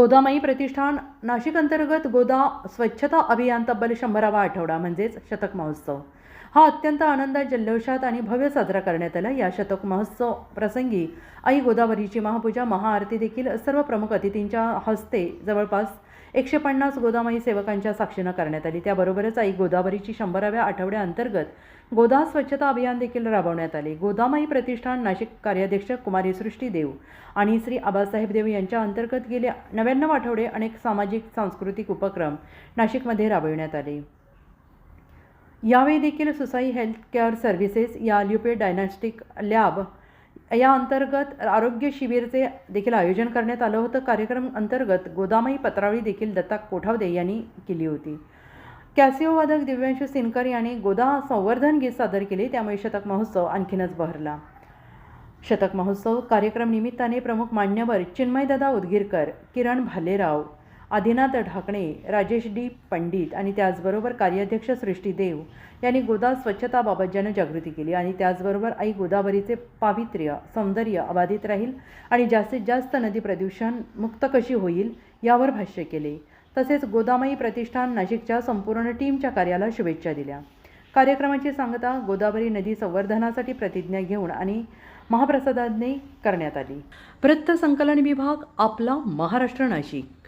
गोदामाई प्रतिष्ठान नाशिक अंतर्गत गोदा स्वच्छता अभियान तब्बल शंभरावा आठवडा म्हणजेच शतक महोत्सव. हा अत्यंत आनंदात जल्लोषात आणि भव्य साजरा करण्यात आला. या शतक महोत्सव प्रसंगी आई गोदावरीची महापूजा महाआरती देखील सर्व प्रमुख अतिथींच्या हस्ते जवळपास एकशे पन्नास गोदामाई सेवकांच्या साक्षीनं करण्यात आली. त्याबरोबरच आई गोदावरीची शंभराव्या आठवड्याअंतर्गत गोदा स्वच्छता अभियान देखील राबवण्यात आले. गोदामाई प्रतिष्ठान नाशिक कार्याध्यक्ष कुमारी सृष्टी देव आणि श्री आबासाहेब देव यांच्या अंतर्गत गेले नव्याण्णव आठवडे अनेक सामाजिक सांस्कृतिक उपक्रम नाशिकमध्ये राबविण्यात आले. यावेळी देखील सुसाई हेल्थ केअर सर्व्हिसेस या ल्युपे डायनॅस्टिक लॅब या अंतर्गत आरोग्य शिबिरचे देखील आयोजन करण्यात आलं होतं. कार्यक्रम अंतर्गत गोदामाई पत्रावळी देखील दत्ता कोठावदे यांनी केली होती. कॅसिओ वादक दिव्यांशू सिनकर यांनी गोदा संवर्धन गीत सादर केले. त्यामुळे शतक महोत्सव आणखीनच बहरला. शतक महोत्सव कार्यक्रम निमित्ताने प्रमुख मान्यवर चिन्मयदादा उदगीरकर किरण भालेराव आदिनाथ ढाकणे राजेश डी पंडित आणि त्याचबरोबर कार्याध्यक्ष सृष्टी देव यांनी गोदा स्वच्छताबाबत जनजागृती केली आणि त्याचबरोबर आई गोदावरीचे पावित्र्य सौंदर्य अबाधित राहील आणि जास्तीत जास्त नदी प्रदूषण मुक्त कशी होईल यावर भाष्य केले. तसेच गोदामाई प्रतिष्ठान नाशिकच्या संपूर्ण टीमच्या कार्याला शुभेच्छा दिल्या. कार्यक्रमाची सांगता गोदावरी नदी संवर्धनासाठी प्रतिज्ञा घेऊन आणि महाप्रसादाने करण्यात आली. वृत्त संकलन विभाग आपला महाराष्ट्र नाशिक.